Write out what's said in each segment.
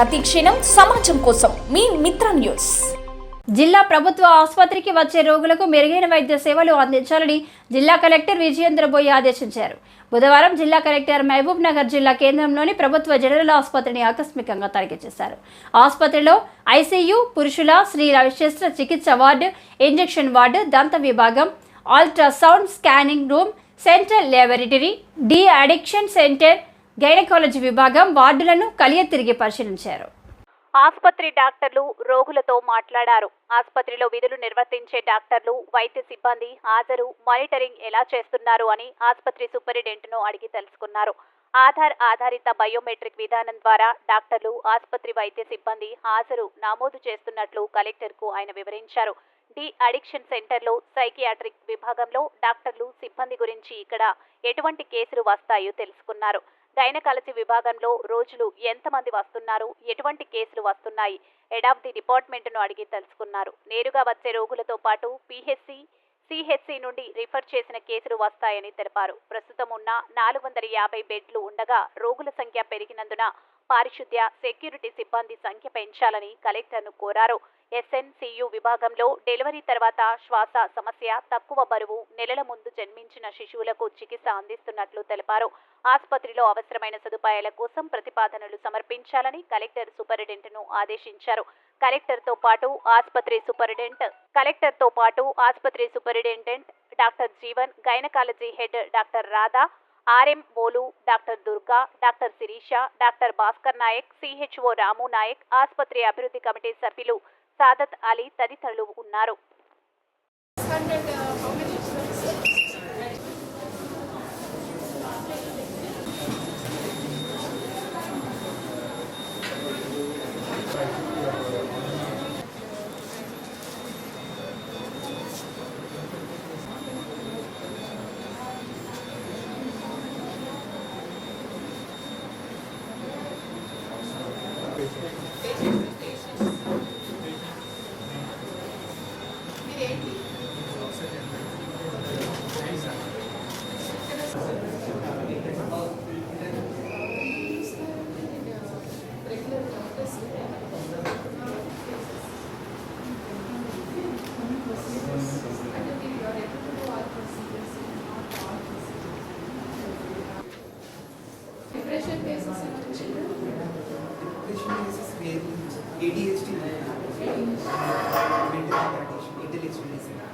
ప్రతి క్షణం సమాజం కోసం. మీ మిత్ర న్యూస్. జిల్లా ప్రభుత్వ ఆసుపత్రికి వచ్చే రోగులకు మెరుగైన వైద్య సేవలు అందించాలని జిల్లా కలెక్టర్ విజయేంద్ర బోయ్ ఆదేశించారు. బుధవారం జిల్లా కలెక్టర్ మహబూబ్ నగర్ జిల్లా కేంద్రంలోని ప్రభుత్వ జనరల్ ఆసుపత్రిని ఆకస్మికంగా తనిఖీ చేశారు. ఆసుపత్రిలో ఐసీయూ పురుషుల స్త్రీ శస్త్ర చికిత్స వార్డు ఇంజెక్షన్ వార్డు దంత విభాగం ultrasound scanning room central laboratory de addiction centre gynaecology విభాగం వార్డులను కలియ తిరిగి పరిశీలించారు. ఆసుపత్రి డాక్టర్లు రోగులతో మాట్లాడారు. ఆసుపత్రిలో విధులు నిర్వర్తించే డాక్టర్లు వైద్య సిబ్బంది హాజరు మానిటరింగ్ ఎలా చేస్తున్నారు అని ఆసుపత్రి సూపరింటెండెంట్ను అడిగి తెలుసుకున్నారు. ఆధార్ ఆధారిత బయోమెట్రిక్ విధానం ద్వారా డాక్టర్లు ఆసుపత్రి వైద్య సిబ్బంది హాజరు నమోదు చేస్తున్నట్లు కలెక్టర్కు ఆయన వివరించారు. డి అడిక్షన్ సెంటర్లో సైకియాట్రిక్ విభాగంలో డాక్టర్లు సిబ్బంది గురించి ఇక్కడ ఎటువంటి కేసులు వస్తాయో తెలుసుకున్నారు. గైనకాలజీ విభాగంలో రోజులు ఎంతమంది వస్తున్నారు? ఎటువంటి కేసులు వస్తున్నాయి? హెడ్ ఆఫ్ ది డిపార్ట్మెంట్ను అడిగి తెలుసుకున్నారు. నేరుగా వచ్చే రోగులతో పాటు పిహెచ్సి సిహెచ్సి నుండి రిఫర్ చేసిన కేసులు వస్తాయని తెలిపారు. ప్రస్తుతం ఉన్న నాలుగు వందల యాభై బెడ్లు ఉండగా రోగుల సంఖ్య పెరిగినందున పారిశుద్ధ్య సెక్యూరిటీ సిబ్బంది సంఖ్య పెంచాలని కలెక్టర్ను కోరారు. ఎస్ఎన్సియు విభాగంలో డెలివరీ తర్వాత శ్వాస సమస్య తక్కువ బరువు నెలల ముందు జన్మించిన శిశువులకు చికిత్స అందిస్తున్నట్లు తెలిపారు. ఆసుపత్రిలో అవసరమైన సదుపాయాల కోసం ప్రతిపాదనలు సమర్పించాలని కలెక్టర్ సూపరింటెండెంట్ను ఆదేశించారు. కలెక్టర్తో పాటు ఆసుపత్రి సూపరింటెండెంట్ కలెక్టర్తో పాటు ఆసుపత్రి superintendent doctor Jeevan gynaecology head doctor Radha RM Bolu doctor Durga doctor Sirisha doctor Bhaskar Naik CHO Ramu Naik ఆసుపత్రి అభివృద్ధి కమిటీ సభ్యులు సాదత్ అలీ తదితరులు ఉన్నారు. ADHD, mental retardation, intellectual disorder.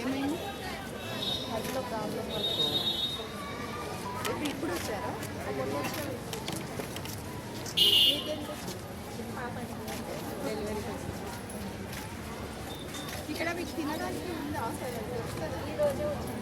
ఏమైంది ఇప్పుడు ఇప్పుడు వచ్చారా డెలివరీ ఇక్కడ మీకు తినడానికి ఉందా అసలు దొరుకుతుందా?